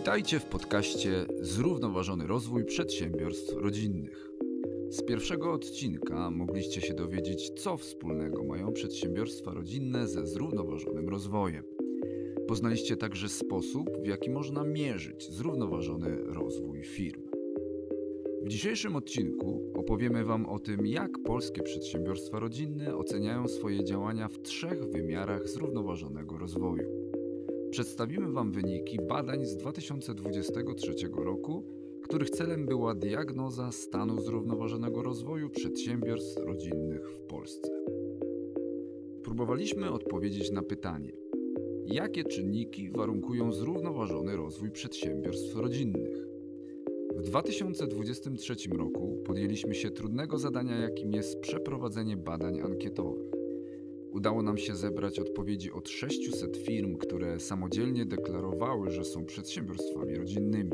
Witajcie w podcaście Zrównoważony rozwój przedsiębiorstw rodzinnych. Z pierwszego odcinka mogliście się dowiedzieć, co wspólnego mają przedsiębiorstwa rodzinne ze zrównoważonym rozwojem. Poznaliście także sposób, w jaki można mierzyć zrównoważony rozwój firm. W dzisiejszym odcinku opowiemy Wam o tym, jak polskie przedsiębiorstwa rodzinne oceniają swoje działania w trzech wymiarach zrównoważonego rozwoju. Przedstawimy Wam wyniki badań z 2023 roku, których celem była diagnoza stanu zrównoważonego rozwoju przedsiębiorstw rodzinnych w Polsce. Próbowaliśmy odpowiedzieć na pytanie, jakie czynniki warunkują zrównoważony rozwój przedsiębiorstw rodzinnych. W 2023 roku podjęliśmy się trudnego zadania, jakim jest przeprowadzenie badań ankietowych. Udało nam się zebrać odpowiedzi od 600 firm, które samodzielnie deklarowały, że są przedsiębiorstwami rodzinnymi.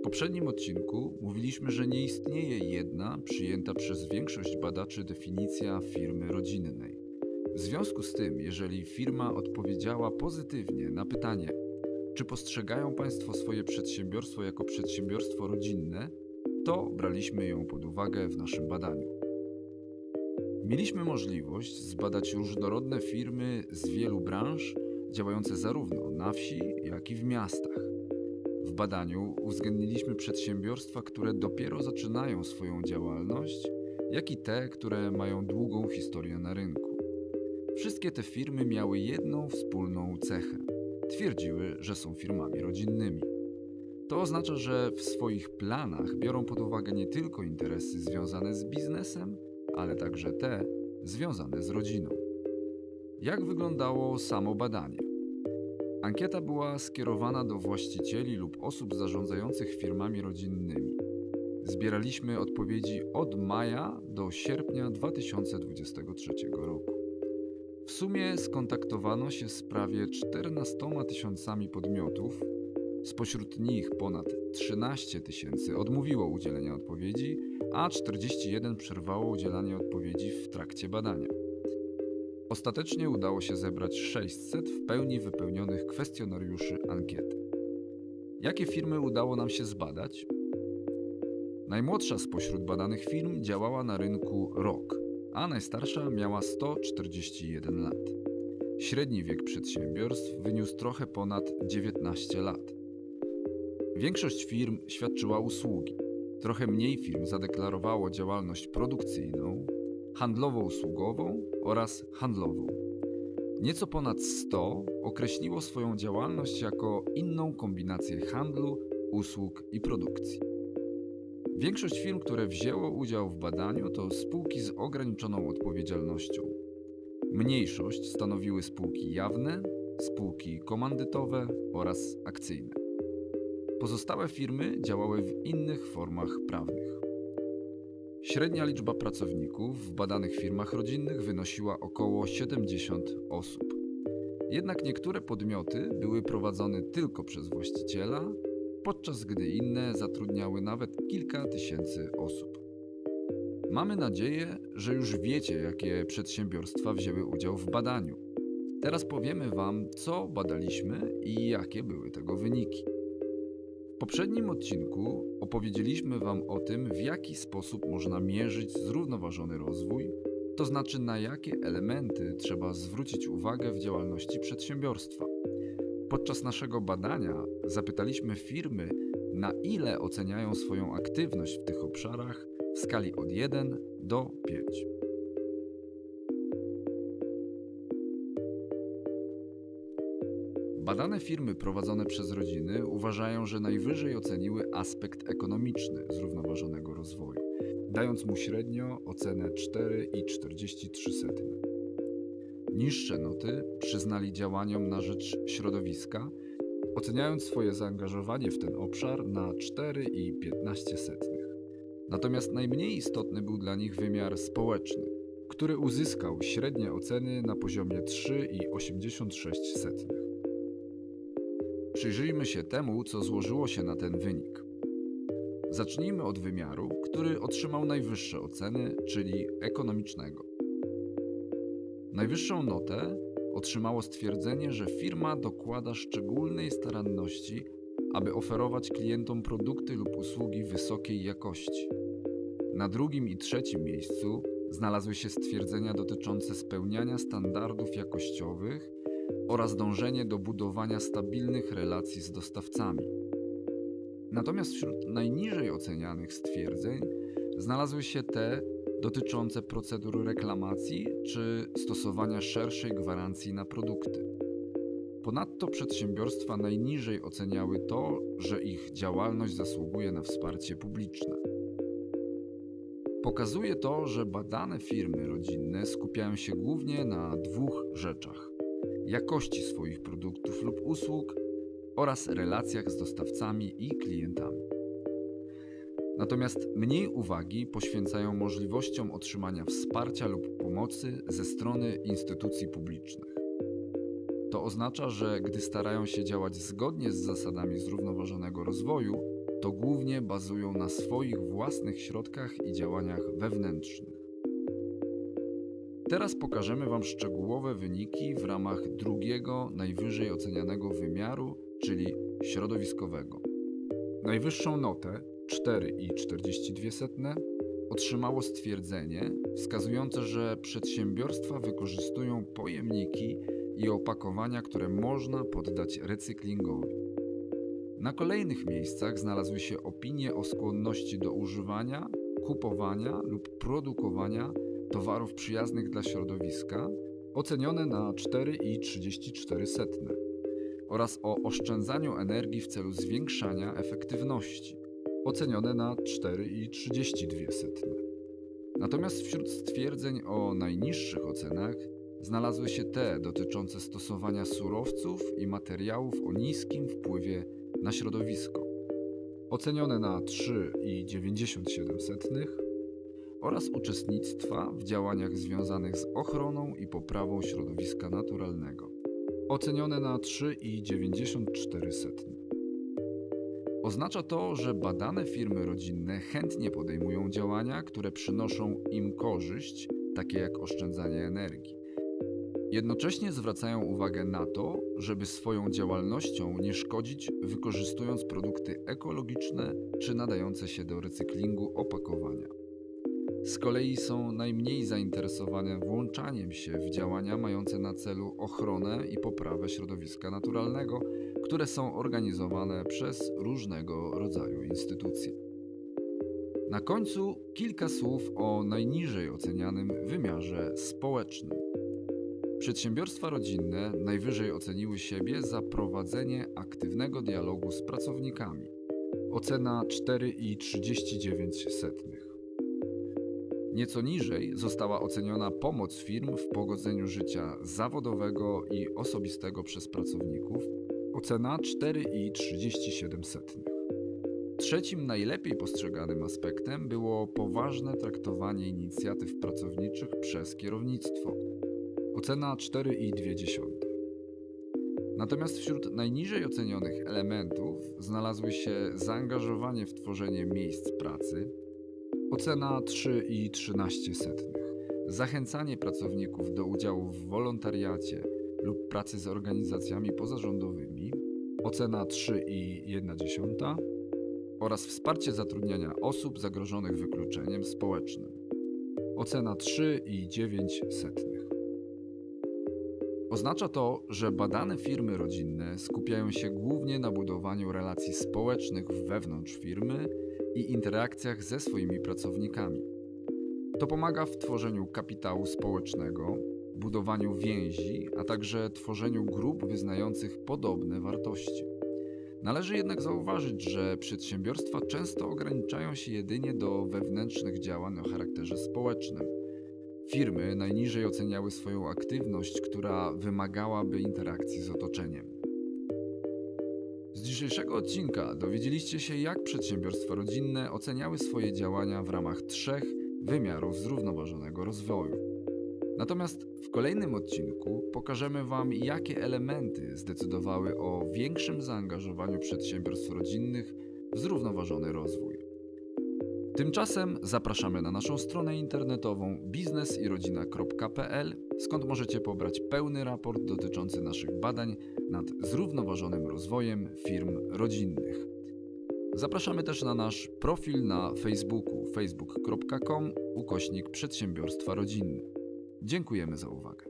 W poprzednim odcinku mówiliśmy, że nie istnieje jedna przyjęta przez większość badaczy definicja firmy rodzinnej. W związku z tym, jeżeli firma odpowiedziała pozytywnie na pytanie, czy postrzegają Państwo swoje przedsiębiorstwo jako przedsiębiorstwo rodzinne, to braliśmy ją pod uwagę w naszym badaniu. Mieliśmy możliwość zbadać różnorodne firmy z wielu branż, działające zarówno na wsi, jak i w miastach. W badaniu uwzględniliśmy przedsiębiorstwa, które dopiero zaczynają swoją działalność, jak i te, które mają długą historię na rynku. Wszystkie te firmy miały jedną wspólną cechę twierdziły, że są firmami rodzinnymi. To oznacza, że w swoich planach biorą pod uwagę nie tylko interesy związane z biznesem, ale także te związane z rodziną. Jak wyglądało samo badanie? Ankieta była skierowana do właścicieli lub osób zarządzających firmami rodzinnymi. Zbieraliśmy odpowiedzi od maja do sierpnia 2023 roku. W sumie skontaktowano się z prawie 14 tysiącami podmiotów, spośród nich ponad 13 tysięcy odmówiło udzielenia odpowiedzi, a 41 przerwało udzielanie odpowiedzi w trakcie badania. Ostatecznie udało się zebrać 600 w pełni wypełnionych kwestionariuszy ankiety. Jakie firmy udało nam się zbadać? Najmłodsza spośród badanych firm działała na rynku rok, a najstarsza miała 141 lat. Średni wiek przedsiębiorstw wyniósł trochę ponad 19 lat. Większość firm świadczyła usługi. Trochę mniej firm zadeklarowało działalność produkcyjną, handlowo-usługową oraz handlową. Nieco ponad 100 określiło swoją działalność jako inną kombinację handlu, usług i produkcji. Większość firm, które wzięło udział w badaniu, to spółki z ograniczoną odpowiedzialnością. Mniejszość stanowiły spółki jawne, spółki komandytowe oraz akcyjne. Pozostałe firmy działały w innych formach prawnych. Średnia liczba pracowników w badanych firmach rodzinnych wynosiła około 70 osób. Jednak niektóre podmioty były prowadzone tylko przez właściciela, podczas gdy inne zatrudniały nawet kilka tysięcy osób. Mamy nadzieję, że już wiecie, jakie przedsiębiorstwa wzięły udział w badaniu. Teraz powiemy Wam, co badaliśmy i jakie były tego wyniki. Poprzednim odcinku opowiedzieliśmy Wam o tym, w jaki sposób można mierzyć zrównoważony rozwój, to znaczy na jakie elementy trzeba zwrócić uwagę w działalności przedsiębiorstwa. Podczas naszego badania zapytaliśmy firmy, na ile oceniają swoją aktywność w tych obszarach w skali od 1 do 5. Badane firmy prowadzone przez rodziny uważają, że najwyżej oceniły aspekt ekonomiczny zrównoważonego rozwoju, dając mu średnio ocenę 4,43. Niższe noty przyznali działaniom na rzecz środowiska, oceniając swoje zaangażowanie w ten obszar na 4,15. Natomiast najmniej istotny był dla nich wymiar społeczny, który uzyskał średnie oceny na poziomie 3,86. Przyjrzyjmy się temu, co złożyło się na ten wynik. Zacznijmy od wymiaru, który otrzymał najwyższe oceny, czyli ekonomicznego. Najwyższą notę otrzymało stwierdzenie, że firma dokłada szczególnej staranności aby oferować klientom produkty lub usługi wysokiej jakości. Na drugim i trzecim miejscu znalazły się stwierdzenia dotyczące spełniania standardów jakościowych oraz dążenie do budowania stabilnych relacji z dostawcami. Natomiast wśród najniżej ocenianych stwierdzeń znalazły się te dotyczące procedur reklamacji czy stosowania szerszej gwarancji na produkty. Ponadto przedsiębiorstwa najniżej oceniały to, że ich działalność zasługuje na wsparcie publiczne. Pokazuje to, że badane firmy rodzinne skupiają się głównie na dwóch rzeczach: jakości swoich produktów lub usług oraz relacjach z dostawcami i klientami. Natomiast mniej uwagi poświęcają możliwościom otrzymania wsparcia lub pomocy ze strony instytucji publicznych. To oznacza, że gdy starają się działać zgodnie z zasadami zrównoważonego rozwoju, to głównie bazują na swoich własnych środkach i działaniach wewnętrznych. Teraz pokażemy Wam szczegółowe wyniki w ramach drugiego, najwyżej ocenianego wymiaru, czyli środowiskowego. Najwyższą notę 4,42 otrzymało stwierdzenie wskazujące, że przedsiębiorstwa wykorzystują pojemniki i opakowania, które można poddać recyklingowi. Na kolejnych miejscach znalazły się opinie o skłonności do używania, kupowania lub produkowania towarów przyjaznych dla środowiska, ocenione na 4,34 oraz o oszczędzaniu energii w celu zwiększania efektywności, ocenione na 4,32. Natomiast wśród stwierdzeń o najniższych ocenach znalazły się te dotyczące stosowania surowców i materiałów o niskim wpływie na środowisko, ocenione na 3,97 oraz uczestnictwa w działaniach związanych z ochroną i poprawą środowiska naturalnego, ocenione na 3,94. Oznacza to, że badane firmy rodzinne chętnie podejmują działania, które przynoszą im korzyść, takie jak oszczędzanie energii. Jednocześnie zwracają uwagę na to, żeby swoją działalnością nie szkodzić, wykorzystując produkty ekologiczne czy nadające się do recyklingu opakowania. Z kolei są najmniej zainteresowane włączaniem się w działania mające na celu ochronę i poprawę środowiska naturalnego, które są organizowane przez różnego rodzaju instytucje. Na końcu kilka słów o najniżej ocenianym wymiarze społecznym. Przedsiębiorstwa rodzinne najwyżej oceniły siebie za prowadzenie aktywnego dialogu z pracownikami. Ocena 4,39. Nieco niżej została oceniona pomoc firm w pogodzeniu życia zawodowego i osobistego przez pracowników. Ocena 4,37. Trzecim najlepiej postrzeganym aspektem było poważne traktowanie inicjatyw pracowniczych przez kierownictwo. Ocena 4,2. Natomiast wśród najniżej ocenionych elementów znalazły się zaangażowanie w tworzenie miejsc pracy, ocena 3,13. Zachęcanie pracowników do udziału w wolontariacie lub pracy z organizacjami pozarządowymi, ocena 3,1 oraz wsparcie zatrudniania osób zagrożonych wykluczeniem społecznym, ocena 3,9. Oznacza to, że badane firmy rodzinne skupiają się głównie na budowaniu relacji społecznych wewnątrz firmy i interakcjach ze swoimi pracownikami. To pomaga w tworzeniu kapitału społecznego, budowaniu więzi, a także tworzeniu grup wyznających podobne wartości. Należy jednak zauważyć, że przedsiębiorstwa często ograniczają się jedynie do wewnętrznych działań o charakterze społecznym Firmy najniżej oceniały swoją aktywność, która wymagałaby interakcji z otoczeniem. Dzisiejszego odcinka dowiedzieliście się, jak przedsiębiorstwa rodzinne oceniały swoje działania w ramach trzech wymiarów zrównoważonego rozwoju. Natomiast w kolejnym odcinku pokażemy Wam, jakie elementy zdecydowały o większym zaangażowaniu przedsiębiorstw rodzinnych w zrównoważony rozwój. Tymczasem zapraszamy na naszą stronę internetową biznesyrodzina.pl, skąd możecie pobrać pełny raport dotyczący naszych badań nad zrównoważonym rozwojem firm rodzinnych. Zapraszamy też na nasz profil na Facebooku facebook.com ukośnik przedsiębiorstwa rodzinne. Dziękujemy za uwagę.